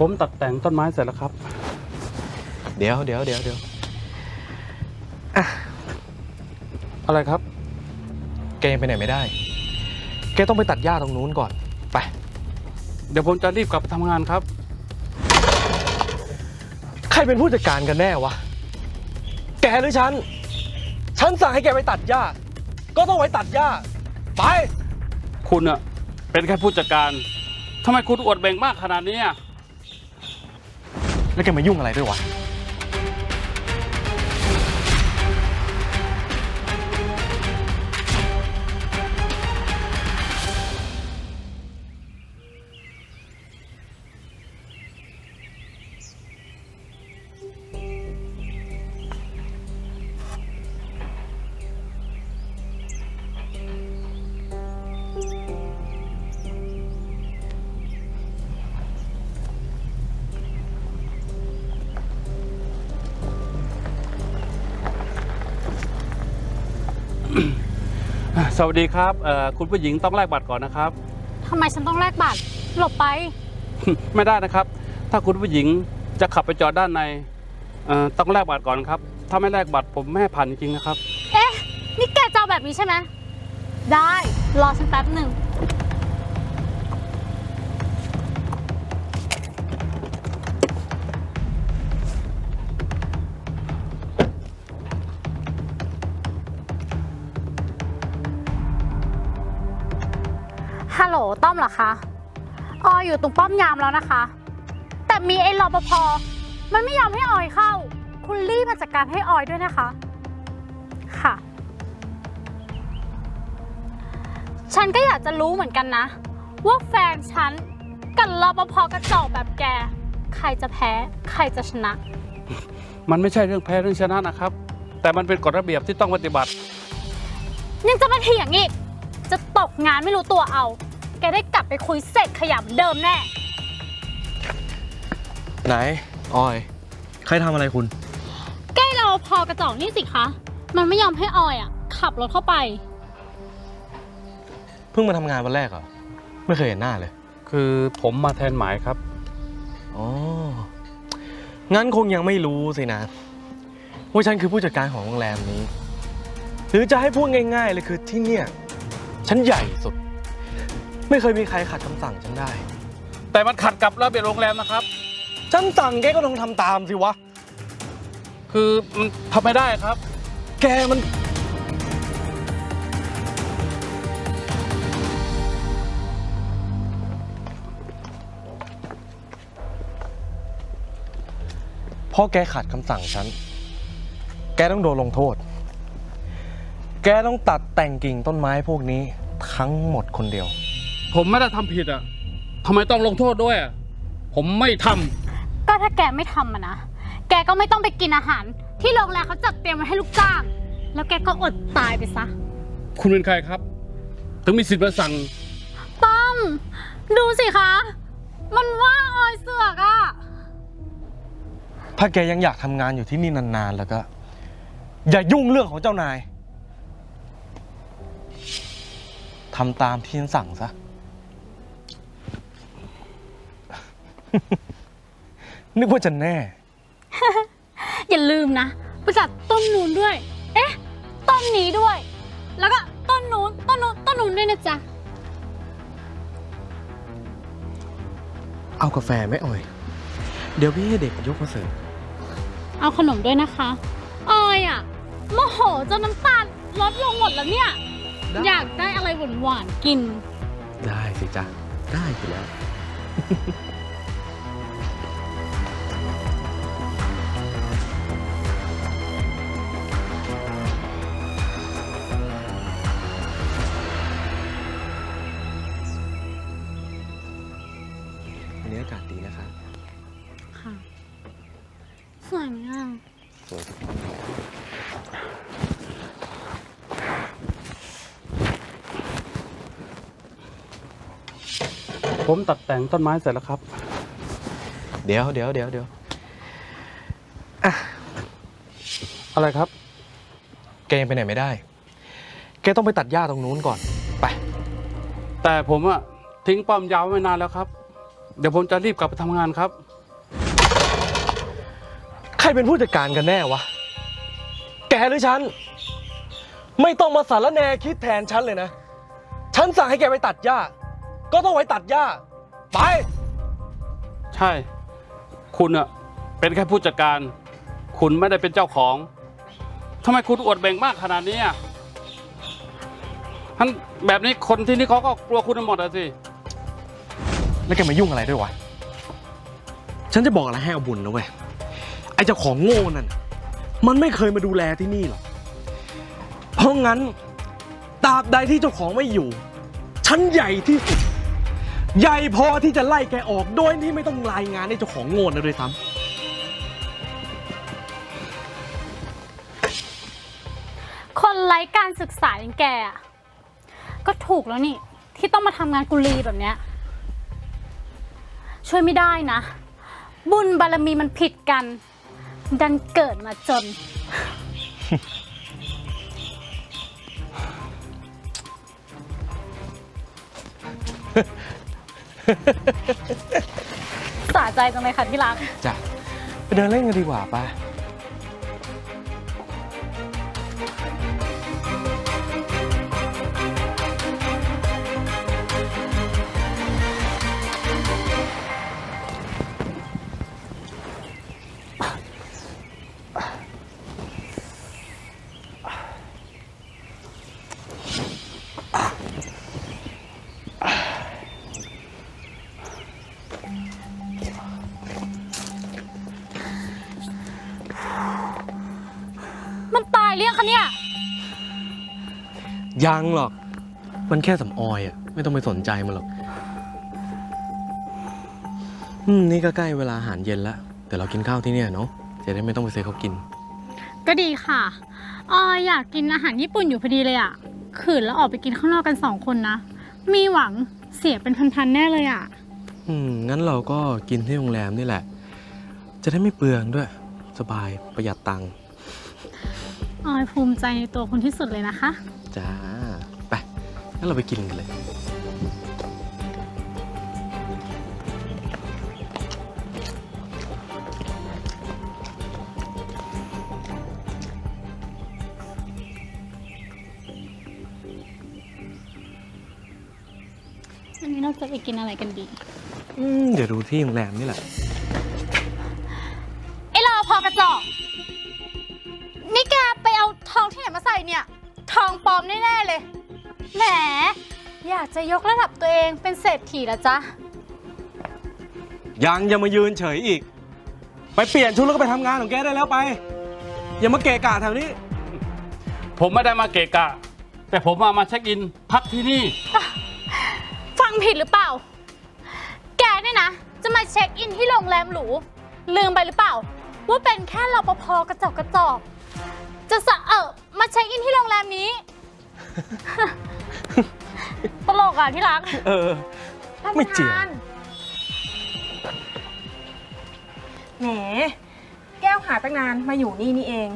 ผมตัดแต่งต้นไม้เสร็จแล้วครับ เดี๋ยวเดี๋ยวเดี๋ยวเดี๋ยวอะไรครับ แกยังไปไหนไม่ได้ แกต้องไปตัดหญ้าตรงนู้นก่อน ไป เดี๋ยวผมจะรีบกลับไปทำงานครับ ใครเป็นผู้จัดการกันแน่วะ แกหรือฉัน ฉันสั่งให้แกไปตัดหญ้า ก็ต้องไปตัดหญ้า ไป คุณอะเป็นแค่ผู้จัดการทำไมคุณอวดเบ่งมากขนาดนี้อะ แล้วแกมายุ่งอะไรด้วยวะ สวัสดีครับเอ่อคุณผู้หญิงต้องแลกบัตรก่อนนะครับ ทำไมฉันต้องแลกบัตร หลบไป ไม่ได้นะครับ ถ้าคุณผู้หญิงจะขับไปจอดด้านในเอ่อต้องแลกบัตรก่อนครับ ถ้าไม่แลกบัตรผมไม่ให้ผ่านจริงๆนะครับ เอ๊ะ นี่แกจะเอาแบบนี้ใช่ไหม ได้ รอฉันแป๊บหนึ่ง ต้อมเหรอคะออยอยู่ตรงป้อมยามแล้วนะคะ แต่มีไอ้รปภมันไม่ยอมให้ออยเข้า คุณรีบมาจัดการให้ออยด้วยนะคะ ค่ะ ฉันก็อยากจะรู้เหมือนกันนะ ว่าแฟนฉันกับรปภกระจอกแบบแก ใครจะแพ้ ใครจะชนะ มันไม่ใช่เรื่องแพ้เรื่องชนะนะครับ แต่มันเป็นกฎระเบียบที่ต้องปฏิบัติ ยังจะมาเถียงอีก จะตกงานไม่รู้ตัวเอาแกได้กลั บไปคุยเสร็จขยะเหมือนเดิมแน่ ไหนออย ใครทำอะไรคุณแกรปภกระจอกนี่สิคะ มันไม่ยอมให้ออยอะ ขับรถเข้าไป เพิ่งมาทำงานวันแรกเหรอ ไม่เคยเห็นหน้าเลย คือผมมาแทนหมายครับ อ๋อ งั้นคงยังไม่รู้สินะ ว่าฉันคือผู้จัดการของโรงแรมนี้ หรือจะให้พูดง่าย ๆ เลยคือที่เนี่ย ฉันใหญ่สุด ไม่เคยมีใครขัดคำสั่งฉันได้ แต่มันขัดกับระเบียบโรงแรมนะครับ ฉันสั่งแกก็ต้องทำตามสิวะ คือมันทำไม่ได้ครับ แกมัน เพราะแกขัดคำสั่งฉัน แกต้องโดนลงโทษ แกต้องตัดแต่งกิ่งต้นไม้พวกนี้ทั้งหมดคนเดียว ผมไม่ได้ทำผิดอะทำไมต้องลงโทษด้วยอะผมไม่ทำ ก็ถ้าแกไม่ทำอะนะ แกก็ไม่ต้องไปกินอาหาร ที่โรงแรมเขาจัดเตรียมไว้ให้ลูกจ้าง แล้วแกก็อดตายไปซะ คุณเป็นใครครับ ถึงมีสิทธิ์มาสั่ง ต้อม ดูสิคะ มันว่าออยเสือกอะถ้าแกยังอยากทำงานอยู่ที่นี่นานๆ แล้วก็ อย่ายุ่งเรื่องของเจ้านายทำตามที่ฉันสั่งซะ นึกว่าจะแน่ อย่าลืมนะไปจัดต้นนู้นด้วย เอ๊ะ ต้นนี้ด้วย แล้วก็ต้นนู้น ต้นนู้น ต้นนู้นด้วยนะจ๊ะ เอากาแฟไหมอ่อย เดี๋ยวพี่ให้เด็กยกมาเสิร์ฟเอาขนมด้วยนะคะ ออยอะโมโหจนน้ำตาลลดลงหมดแล้วเนี่ยได้อยากได้อะไรหวานๆกิน ได้สิจ๊ะ ได้สิแล้ว ผมตัดแต่งต้นไม้เสร็จแล้วครับ เดี๋ยวเดี๋ยวเดี๋ยวเดี๋ยวอะไรครับ แกยังไปไหนไม่ได้ แกต้องไปตัดหญ้าตรงนู้นก่อน ไป แต่ผมอะทิ้งป้อมยาวไว้นานแล้วครับ เดี๋ยวผมจะรีบกลับไปทำงานครับ ใครเป็นผู้จัดการกันแน่วะ แกหรือฉัน ไม่ต้องมาสารแหนคิดแทนฉันเลยนะ ฉันสั่งให้แกไปตัดหญ้า ก็ต้องไปตัดหญ้า ไป ใช่ คุณอะเป็นแค่ผู้จัดการ คุณไม่ได้เป็นเจ้าของทำไมคุณอวดเบ่งมากขนาดนี้อะท่านแบบนี้คนที่นี่เขาก็กลัวคุณหมดอะสิ แล้วแกมายุ่งอะไรด้วยวะ ฉันจะบอกอะไรให้เอาบุญนะเว้ย ไอ้เจ้าของโง่นั่นน่ะมันไม่เคยมาดูแลที่นี่หรอก เพราะงั้นตราบใดที่เจ้าของไม่อยู่ ฉันใหญ่ที่สุด ใหญ่พอที่จะไล่แกออกโดยที่ไม่ต้องรายงานให้เจ้าของโง่นะด้วยซ้คนไร้การศึกษาอย่างแกอะก็ถูกแล้วนี่ ที่ต้องมาทำงานกุลีแบบเนี้ยช่วยไม่ได้นะ บุญบารมีมันผิดกัน ดันเกิดมาจน สะใจจังเลยค่ะที่รัก จ้ะไปเดินเล่นกันดีกว่าป่ะ มันตายเรียงคะเนี่ย ยังหรอก มันแค่สำออยอะไม่ต้องไปสนใจมันหรอกอืมนี่ก็ใกล้เวลาอาหารเย็นแล้วเดี๋ยวเรากินข้าวที่เนี่ยเนาะจะได้ไม่ต้องไปซื้อเขากิน ก็ดีค่ะออยอยากกินอาหารญี่ปุ่นอยู่พอดีเลยอะขืนแล้วออกไปกินข้างนอกกันสองคนนะ มีหวังเสียเป็นพันๆแน่เลยอะอืมงั้นเราก็กินที่โรงแรมนี่แหละ จะได้ไม่เปลืองด้วย สบายประหยัดตังค์ ออยภูมิใจในตัวคุณที่สุดเลยนะคะ จ้า ไป งั้นเราไปกินกันเลย วันนี้เราจะไปกินอะไรกันดี อืม เดี๋ยวดูที่โรงแรมนี่แหละ เนี่ย ทองปลอมแน่ๆเลย แหม อยากจะยกระดับตัวเองเป็นเศรษฐีละจ๊ะ ยังอย่ามายืนเฉยอีก ไปเปลี่ยนชุดแล้วก็ไปทำงานของแกได้แล้วไป อย่ามาเกะกะแถวนี้ ผมไม่ได้มาเกะกะ แต่ผมมามาเช็คอินพักที่นี่ ฟังผิดหรือเปล่า แกเนี่ยนะ จะมาเช็คอินที่โรงแรมหรู ลืมไปหรือเปล่า ว่าเป็นแค่รปภกระจอกกระจอก จะสะเออ มาเช็คอินที่โรงแรมนี้ ตลกอะที่รักเออ ไม่เจียงแหม แก้วหาตั้งนานมาอยู่นี่นี่เอง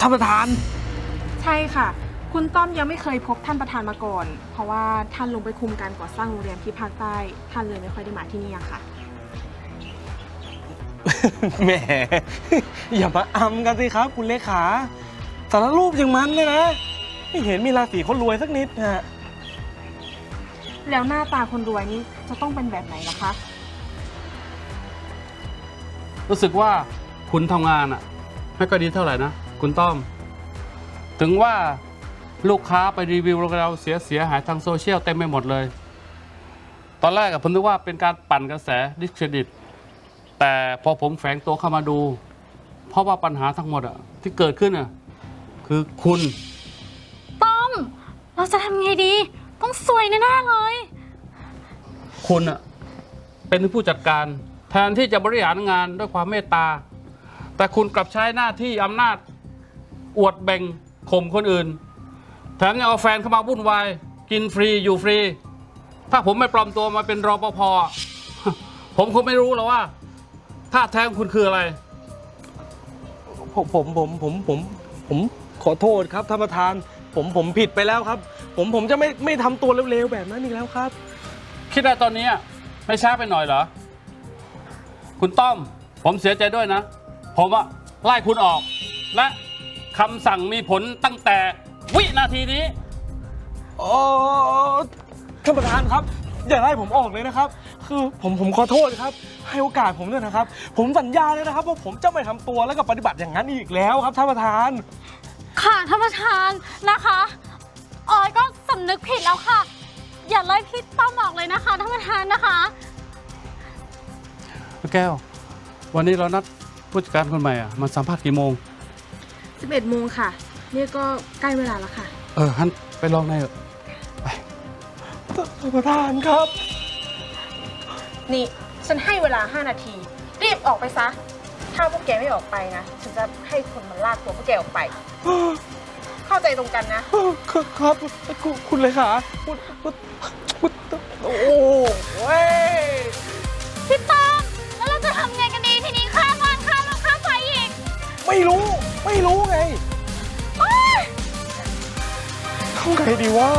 ท่านประธาน ใช่ค่ะ คุณต้อมยังไม่เคยพบท่านประธานมาก่อน เพราะว่าท่านลงไปคุมการก่อสร้างโรงเรียนที่ภาคใต้ ท่านเลยไม่ค่อยได้มาที่นี่อะค่ะ แหม อย่ามาอำกันสิครับ คุณเลขา สารรูปอย่างมันเนี่ยนะ ไม่เห็นมีราศีคนรวยสักนิดนะฮะแล้วหน้าตาคนรวยนี่จะต้องเป็นแบบไหนล่ะคะ รู้สึกว่าคุณทำงานอะไม่ค่อยดีเท่าไหร่นะ คุณต้อม ถึงว่าลูกค้าไปรีวิวเราเสียเสียหายทางโซเชียลเต็มไปหมดเลย ตอนแรกอะผมนึกว่าเป็นการปั่นกระแสดิสเครดิต แต่พอผมแฝงตัวเข้ามาดู เพราะว่าปัญหาทั้งหมดอะที่เกิดขึ้นอะ คือคุณ ต้อม เราจะทำไงดี ต้องสวยแน่ๆเลย คุณอะเป็นผู้จัดการ แทนที่จะบริหารงานด้วยความเมตตา แต่คุณกลับใช้หน้าที่อำนาจ อวดแบ่งข่มคนอื่น แถมยังเอาแฟนเข้ามาวุ่นวาย กินฟรีอยู่ฟรี ถ้าผมไม่ปลอมตัวมาเป็นรอปภอะผมคงไม่รู้หรอกว่าท่าแท้ของคุณคืออะไร ผมผมผมผมผมผม ขอโทษครับท่านประธาน ผมผมผิดไปแล้วครับ ผมผมจะไม่ไม่ทำตัวเร็วๆแบบนั้นอีกแล้วครับ คิดได้ตอนนี้อะไม่ช้าไปหน่อยเหรอ คุณต้อม ผมเสียใจด้วยนะ ผมอะไล่คุณออก และคำสั่งมีผลตั้งแต่วินาทีนี้ โอ้ท่านประธานครับ อย่าไล่ผมออกเลยนะครับ คือผมผมขอโทษครับ ให้โอกาสผมด้วยนะครับ ผมสัญญาเลยนะครับว่าผมจะไม่ทำตัวแล้วก็ปฏิบัติอย่างนั้นอีกแล้วครับท่านประธาน ค่ะท่านประธานนะคะออยก็สำนึกผิดแล้วค่ะ อย่าไล่พี่ต้อมออกเลยนะคะท่านประธานนะคะแก้ว วันนี้เรานัดผู้จัดการคนใหม่อะมาสัมภาษณ์กี่โมง 11โมงค่ะ นี่ก็ใกล้เวลาแล้วค่ะ เออฮันไปลองในอยเถอะท่านประธานครับ นี่ ฉันให้เวลา 5 นาที รีบออกไปซะ ถ้าพวกแกไม่ออกไปนะ ฉันจะให้คนมาลากตัวพวกแกออกไป เข้าใจตรงกันนะ ครับครับคุณคุณเลยค่ะคุณคุณคุณโอ้เว้ยพี่ต้อมแล้วเราจะทำไงกันดีทีนี้ค่าบ้านค่ารถค่าไฟอีกไม่รู้ไม่รู้ไงทำไงดีวะ